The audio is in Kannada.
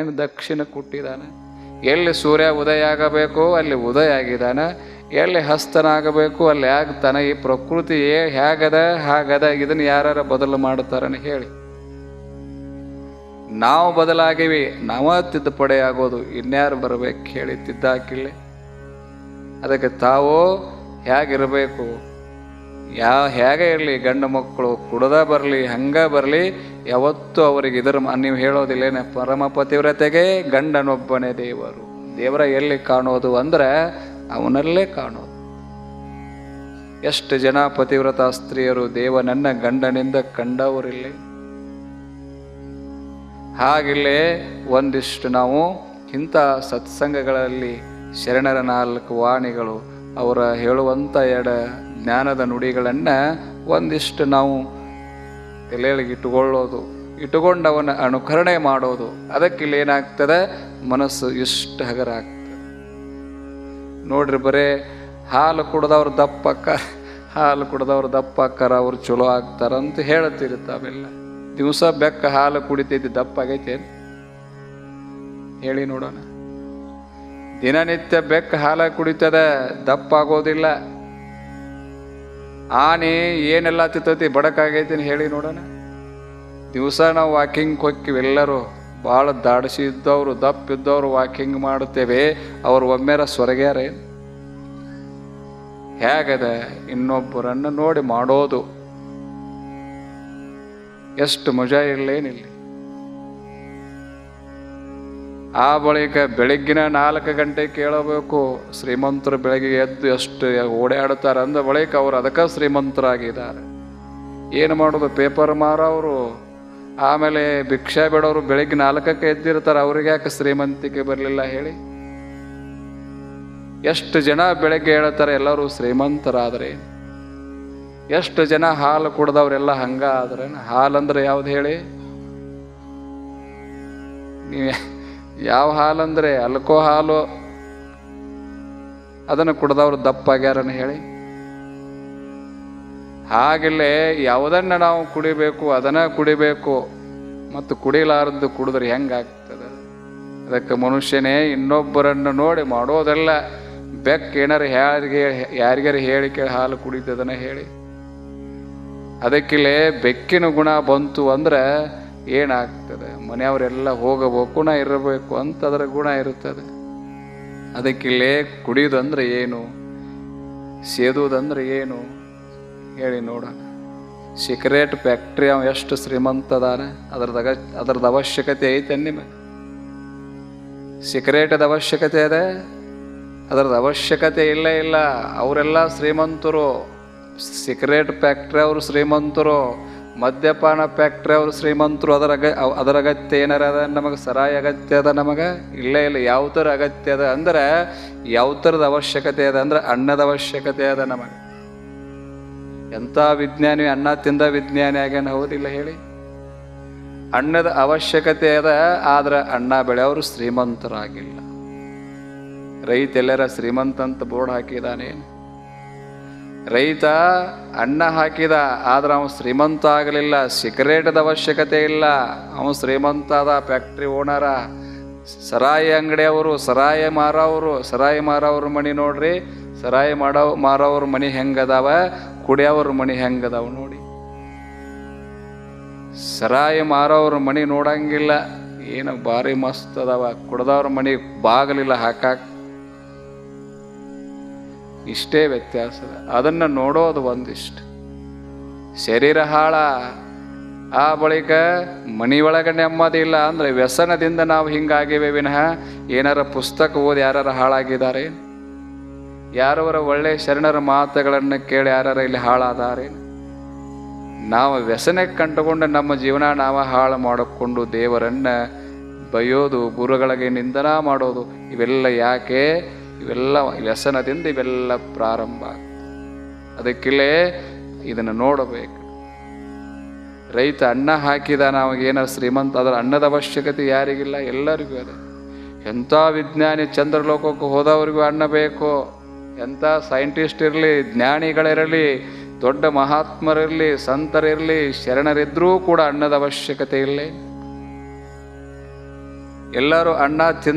ದಕ್ಷಿಣ ಕೊಟ್ಟಿದ್ದಾನೆ? ಎಲ್ಲಿ ಸೂರ್ಯ ಉದಯ ಆಗಬೇಕು ಅಲ್ಲಿ ಉದಯ ಆಗಿದ್ದಾನೆ. ಎಲ್ಲಿ ಹಸ್ತನಾಗಬೇಕು, ಅಲ್ಲಿ ಆಗ್ತಾನೆ. ಈ ಪ್ರಕೃತಿ ಹೇಗದ, ಹಾಗದ ಇದನ್ನು ಯಾರು ಬದಲು ಮಾಡುತ್ತಾರನ್ನು ಹೇಳಿ. ನಾವು ಬದಲಾಗಿವಿ, ನಾವ ತಿದ್ದುಪಡಿ ಆಗೋದು ಇನ್ಯಾರು ಬರಬೇಕು ಹೇಳಿ ತಿದ್ದಾಕಿಲ್ಲ. ಅದಕ್ಕೆ ತಾವು ಹೇಗಿರಬೇಕು? ಯಾವ ಹೇಗೆ ಇರಲಿ, ಗಂಡು ಮಕ್ಕಳು ಕುಡ್ದ ಬರಲಿ, ಹಂಗೆ ಬರಲಿ, ಯಾವತ್ತೂ ಅವರಿಗೆ ಇದರ ನೀವು ಹೇಳೋದಿಲ್ಲೇನೆ, ಪರಮ ಪತಿವ್ರತೆಗೆ ಗಂಡನೊಬ್ಬನೇ ದೇವರು. ದೇವರ ಎಲ್ಲಿ ಕಾಣೋದು ಅಂದ್ರೆ ಅವನಲ್ಲೇ ಕಾಣೋದು. ಎಷ್ಟು ಜನ ಪತಿವ್ರತ ಸ್ತ್ರೀಯರು ದೇವನನ್ನ ಗಂಡನಿಂದ ಕಂಡವರಿಲ್ಲ? ಹಾಗಿಲ್ಲೇ ಒಂದಿಷ್ಟು ನಾವು ಇಂಥ ಸತ್ಸಂಗಗಳಲ್ಲಿ ಶರಣರ ನಾಲ್ಕು ವಾಣಿಗಳು ಅವರ ಹೇಳುವಂಥ ಎಡ ಜ್ಞಾನದ ನುಡಿಗಳನ್ನು ಒಂದಿಷ್ಟು ನಾವು ತಲೆಯೊಳಗೆ ಇಟ್ಟುಕೊಳ್ಳೋದು, ಇಟ್ಟುಕೊಂಡವನ ಅನುಕರಣೆ ಮಾಡೋದು ಅದಕ್ಕಿಲ್ಲಿ ಏನಾಗ್ತದೆ? ಮನಸ್ಸು ಇಷ್ಟು ಹಗರ ಆಗ್ತದೆ ನೋಡ್ರಿ ಬರೇ, ಹಾಲು ಕುಡ್ದವ್ರು ದಪ್ಪಕ್ಕ ಹಾಲು ಕುಡ್ದವ್ರು ದಪ್ಪಕ್ಕರ ಅವ್ರು ಚಲೋ ಆಗ್ತಾರಂತ ಹೇಳ್ತೀರಿ ತಾವೆಲ್ಲ. ದಿವಸ ಬೆಕ್ಕ ಹಾಲು ಕುಡಿತೈತಿ, ದಪ್ಪ ಆಗೈತೆ ಹೇಳಿ ನೋಡೋಣ. ದಿನನಿತ್ಯ ಬೆಕ್ಕ ಹಾಲು ಕುಡಿತದ, ದಪ್ಪ ಆಗೋದಿಲ್ಲ. ಆನೆ ಏನೆಲ್ಲ ತಿತ್ತೈತಿ ಬಡಕಾಗೈತಿ ಹೇಳಿ ನೋಡೋಣ. ದಿವಸ ನಾವು ವಾಕಿಂಗ್ ಹೋಗ್ತೀವಿ ಎಲ್ಲರೂ. ಭಾಳ ದಾಡಿಸಿ ಇದ್ದವರು, ದಪ್ಪ ಇದ್ದವರು ವಾಕಿಂಗ್ ಮಾಡುತ್ತೇವೆ. ಅವರು ಒಮ್ಮೆರ ಸ್ವರ್ಗ್ಯಾರ. ಹೇಗದ ಇನ್ನೊಬ್ಬರನ್ನು ನೋಡಿ ಮಾಡೋದು. ಎಷ್ಟು ಮಜಾ ಇರಲೇನಿಲ್ಲ. ಆ ಬಳಿಕ ಬೆಳಗ್ಗಿನ ನಾಲ್ಕು ಗಂಟೆ ಕೇಳಬೇಕು. ಶ್ರೀಮಂತರು ಬೆಳಗ್ಗೆ ಎದ್ದು ಎಷ್ಟು ಓಡಾಡುತ್ತಾರೆ ಅಂದ ಬಳಿಕ ಅವರು ಅದಕ್ಕೆ ಶ್ರೀಮಂತರಾಗಿದ್ದಾರೆ. ಏನು ಮಾಡೋದು? ಪೇಪರ್ ಮಾರೋರು ಆಮೇಲೆ ಭಿಕ್ಷೆ ಬಿಡೋರು ಬೆಳಗ್ಗೆ ನಾಲ್ಕಕ್ಕೆ ಎದ್ದಿರ್ತಾರೆ. ಅವ್ರಿಗೆ ಯಾಕೆ ಶ್ರೀಮಂತಿಕೆ ಬರಲಿಲ್ಲ ಹೇಳಿ. ಎಷ್ಟು ಜನ ಬೆಳಗ್ಗೆ ಹೇಳ್ತಾರೆ, ಎಲ್ಲರೂ ಶ್ರೀಮಂತರಾದ್ರೆ. ಎಷ್ಟು ಜನ ಹಾಲು ಕುಡ್ದವ್ರೆಲ್ಲ ಹಂಗ ಆದ್ರೆ ಹಾಲಂದ್ರೆ ಯಾವ್ದು ಹೇಳಿ? ನೀವು ಯಾವ ಹಾಲಂದರೆ ಅಲ್ಕೋ ಹಾಲು? ಅದನ್ನು ಕುಡ್ದವ್ರು ದಪ್ಪಾಗ್ಯಾರನ್ನು ಹೇಳಿ. ಹಾಗಲೇ ಯಾವುದನ್ನ ನಾವು ಕುಡಿಬೇಕು, ಅದನ್ನ ಕುಡಿಬೇಕು ಮತ್ತು ಕುಡಿಲಾರದ್ದು ಕುಡಿದ್ರೆ ಹೆಂಗಾಗ್ತದೆ? ಅದಕ್ಕೆ ಮನುಷ್ಯನೇ ಇನ್ನೊಬ್ಬರನ್ನು ನೋಡಿ ಮಾಡೋದೆಲ್ಲ. ಬೆಕ್ಕ ಏನಾರ ಯಾರಿಗೆ, ಯಾರಿಗಾರು ಹೇಳಿ ಕೇಳಿ ಹಾಲು ಕುಡಿತದನ್ನ ಹೇಳಿ. ಅದಕ್ಕಿಲ್ಲೇ ಬೆಕ್ಕಿನ ಗುಣ ಬಂತು ಅಂದ್ರೆ ಏನಾಗ್ತದೆ? ಮನೆಯವರೆಲ್ಲ ಹೋಗಬೇಕು, ಗುಣ ಇರಬೇಕು ಅಂತ ಅದರ ಗುಣ ಇರುತ್ತದೆ. ಅದಕ್ಕಿಲ್ಲೇ ಕುಡಿಯೋದಂದ್ರೆ ಏನು? ಸೇದುವುದಂದ್ರೆ ಏನು? ಹೇಳಿ ನೋಡೋಣ. ಸಿಗರೇಟ್ ಫ್ಯಾಕ್ಟ್ರಿ ಅವ ಎಷ್ಟು ಶ್ರೀಮಂತ ಅದಾನೆ. ಅದರದ ಅಗ ಅದ್ರದ್ದು ಅವಶ್ಯಕತೆ ಐತೆ ನಿಮಗೆ? ಸಿಗರೇಟದ ಅವಶ್ಯಕತೆ ಇದೆ? ಅದರದ್ದು ಅವಶ್ಯಕತೆ ಇಲ್ಲ ಇಲ್ಲ. ಅವರೆಲ್ಲ ಶ್ರೀಮಂತರು. ಸಿಗರೇಟ್ ಫ್ಯಾಕ್ಟ್ರಿ ಅವರು ಶ್ರೀಮಂತರು. ಮದ್ಯಪಾನ ಫ್ಯಾಕ್ಟ್ರಿ ಅವರು ಶ್ರೀಮಂತರು ಅದರ ಅಗ ಅದರ ಅಗತ್ಯ ಏನಾರ ಅದ ನಮಗೆ ಸರಾಯಿ ಅಗತ್ಯ ಅದ ನಮಗೆ? ಇಲ್ಲೇ ಇಲ್ಲ, ಯಾವ ಥರ ಅಗತ್ಯ ಅದ ಅಂದ್ರೆ ಯಾವ ಥರದ ಅವಶ್ಯಕತೆ ಅದ ಅಂದ್ರೆ ಅನ್ನದ ಅವಶ್ಯಕತೆ ಅದ ನಮಗೆ. ಎಂಥ ವಿಜ್ಞಾನಿ, ಅನ್ನ ತಿಂದ ವಿಜ್ಞಾನಿ ಆಗ್ಯಾನ ಹೌದಿಲ್ಲ ಹೇಳಿ? ಅನ್ನದ ಅವಶ್ಯಕತೆ ಅದ, ಆದ್ರೆ ಅನ್ನ ಬೆಳೆಯವರು ಶ್ರೀಮಂತರಾಗಿಲ್ಲ. ರೈತ ಎಲ್ಲರ ಶ್ರೀಮಂತ ಅಂತ ಬೋರ್ಡ್ ಹಾಕಿದಾನೆ ರೈತ ಅಣ್ಣ ಹಾಕಿದ, ಆದ್ರೆ ಅವನು ಶ್ರೀಮಂತ ಆಗಲಿಲ್ಲ, ಸಿಗರೇಟದ ಅವಶ್ಯಕತೆ ಇಲ್ಲ. ಅವನು ಶ್ರೀಮಂತ ಆದ ಫ್ಯಾಕ್ಟ್ರಿ ಓನರ ಸರಾಯಿ ಅಂಗಡಿಯವರು ಸರಾಯಿ ಮಾರೋರು ಸರಾಯಿ ಮಾರೋವ್ರ ಮಣಿ ನೋಡ್ರಿ. ಸರಾಯಿ ಮಾಡೋ, ಮಾರೋವ್ರ ಮಣಿ ಹೆಂಗದಾವ, ಕುಡಿಯೋವ್ರ ಮಣಿ ಹೆಂಗದಾವ ನೋಡಿ. ಸರಾಯಿ ಮಾರೋವ್ರ ಮಣಿ ನೋಡಂಗಿಲ್ಲ. ಏನು ಭಾರಿ ಮಸ್ತ್ ಅದಾವ. ಕುಡ್ದವ್ರ ಮಣಿ ಬಾಗಲಿಲ್ಲ ಹಾಕಾಕ್. ಇಷ್ಟೇ ವ್ಯತ್ಯಾಸ. ಅದನ್ನು ನೋಡೋದು ಒಂದಿಷ್ಟು. ಶರೀರ ಹಾಳ. ಆ ಬಳಿಕ ಮನಿಯೊಳಗೆ ನೆಮ್ಮದಿ ಇಲ್ಲ ಅಂದ್ರೆ ವ್ಯಸನದಿಂದ ನಾವು ಹಿಂಗಾಗಿವೆ ವಿನಃ ಏನಾರ ಪುಸ್ತಕ ಓದಿ ಯಾರು ಹಾಳಾಗಿದ್ದಾರೆ? ಯಾರವರ ಒಳ್ಳೆ ಶರಣರ ಮಾತುಗಳನ್ನು ಕೇಳಿ ಯಾರು ಇಲ್ಲಿ ಹಾಳಾದಾರೆ? ನಾವು ವ್ಯಸನಕ್ಕೆ ಕಂಡುಕೊಂಡು ನಮ್ಮ ಜೀವನ ನಾವು ಹಾಳು ಮಾಡಿಕೊಂಡು ದೇವರನ್ನ ಬೈಯೋದು ಗುರುಗಳಿಗೆ ನಿಂದನ ಮಾಡೋದು, ಇವೆಲ್ಲ ಯಾಕೆ? ಇವೆಲ್ಲ ವ್ಯಸನದಿಂದ ಇವೆಲ್ಲ ಪ್ರಾರಂಭ ಆಗ್ತದೆ. ಅದಕ್ಕಿಲ್ಲೇ ಇದನ್ನು ನೋಡಬೇಕು. ರೈತ ಅನ್ನ ಹಾಕಿದ ನಾವಾಗೇನೋ ಶ್ರೀಮಂತ, ಅದರ ಅನ್ನದ ಅವಶ್ಯಕತೆ ಯಾರಿಗಿಲ್ಲ, ಎಲ್ಲರಿಗೂ ಅದೇ. ಎಂಥ ವಿಜ್ಞಾನಿ ಚಂದ್ರಲೋಕಕ್ಕೆ ಹೋದವರಿಗೂ ಅನ್ನ ಬೇಕು? ಎಂಥ ಸೈಂಟಿಸ್ಟ್ ಇರಲಿ, ಜ್ಞಾನಿಗಳಿರಲಿ, ದೊಡ್ಡ ಮಹಾತ್ಮರಿರಲಿ, ಸಂತರಿರಲಿ ಶರಣರಿದ್ದರೂ ಕೂಡ ಅನ್ನದ ಅವಶ್ಯಕತೆ ಇರಲಿ ಎಲ್ಲರೂ ಅಣ್ಣ ತಿಂದ